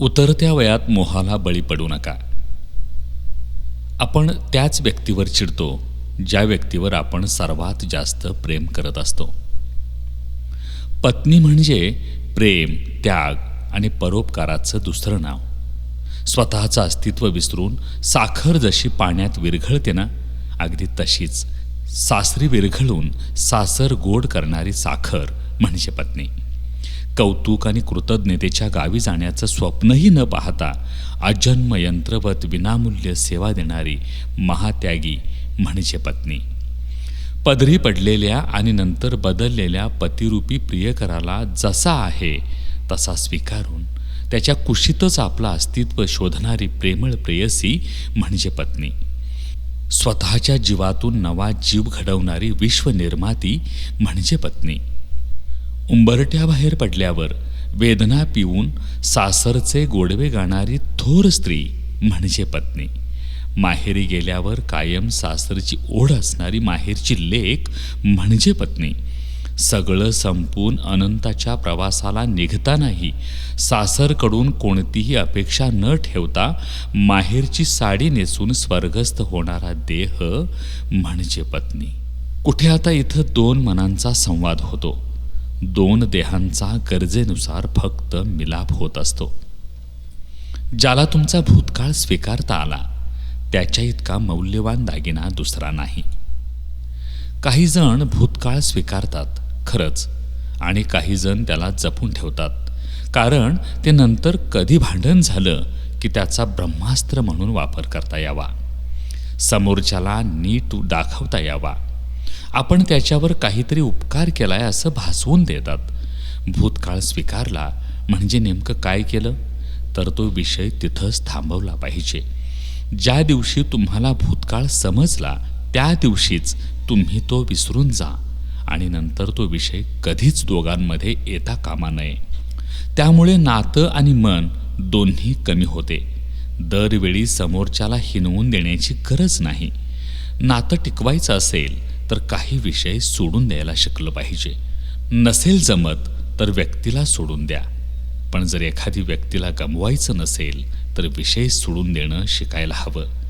उतरत्या वयात मोहाला बळी पडू नका. आपण त्याच व्यक्तीवर चिडतो ज्या व्यक्तीवर आपण सर्वात जास्त प्रेम करत असतो. पत्नी म्हणजे प्रेम त्याग आणि परोपकाराचं दुसरं नाव. स्वतःचं अस्तित्व विसरून साखर जशी पाण्यात विरघळते ना अगदी तशीच सासरी विरघळून सासर गोड करणारी साखर म्हणजे पत्नी. कौतुक आणि कृतज्ञतेच्या गावी जाण्याचं स्वप्नही न पाहता अजन्म यंत्रवत विनामूल्य सेवा देणारी महात्यागी म्हणजे पत्नी. पदरी पडलेल्या आणि नंतर बदललेल्या पतिरूपी प्रियकराला जसा आहे तसा स्वीकारून त्याच्या कुशीतच आपलं अस्तित्व शोधणारी प्रेमळ प्रेयसी म्हणजे पत्नी. स्वतःच्या जीवातून नवा जीव घडवणारी विश्वनिर्माती म्हणजे पत्नी. उंबरट्याबाहेर पडल्यावर वेदना पिऊन सासरचे गोडवे गाणारी थोर स्त्री म्हणजे पत्नी. माहेरी गेल्यावर कायम सासरची ओढ असणारी माहेरची लेख म्हणजे पत्नी. सगळं संपून अनंताच्या प्रवासाला निघतानाही सासरकडून कोणतीही अपेक्षा न ठेवता माहेरची साडी नेसून स्वर्गस्थ होणारा देह म्हणजे पत्नी. कुठे आता इथं दोन मनांचा संवाद होतो? दोन देहांचा गरजेनुसार फक्त मिलाप होत असतो. ज्याला तुमचा भूतकाळ स्वीकारता आला त्याच्या इतका मौल्यवान दागिना दुसरा नाही. काही जण भूतकाळ स्वीकारतात खरंच आणि काही जण त्याला जपून ठेवतात कारण ते नंतर कधी भांडण झालं की त्याचा ब्रह्मास्त्र म्हणून वापर करता यावा. समोरच्याला नीट दाखवता यावा. आपण त्याच्यावर काहीतरी उपकार केलाय असं भासवून देतात. भूतकाळ स्वीकारला म्हणजे नेमकं काय केलं? तर तो विषय तिथंच थांबवला पाहिजे. ज्या दिवशी तुम्हाला भूतकाळ समजला त्या दिवशीच तुम्ही तो विसरून जा आणि नंतर तो विषय कधीच दोघांमध्ये येता कामा नये. त्यामुळे नातं आणि मन दोन्ही कमी होते. दरवेळी समोरच्याला हिनवून देण्याची गरज नाही. नातं टिकवायचं असेल तर काही विषय सोडून द्यायला शिकलं पाहिजे. नसेल जमत तर व्यक्तीला सोडून द्या. पण जर एखादी व्यक्तीला गमवायचं नसेल तर विषय सोडून देणं शिकायला हवं.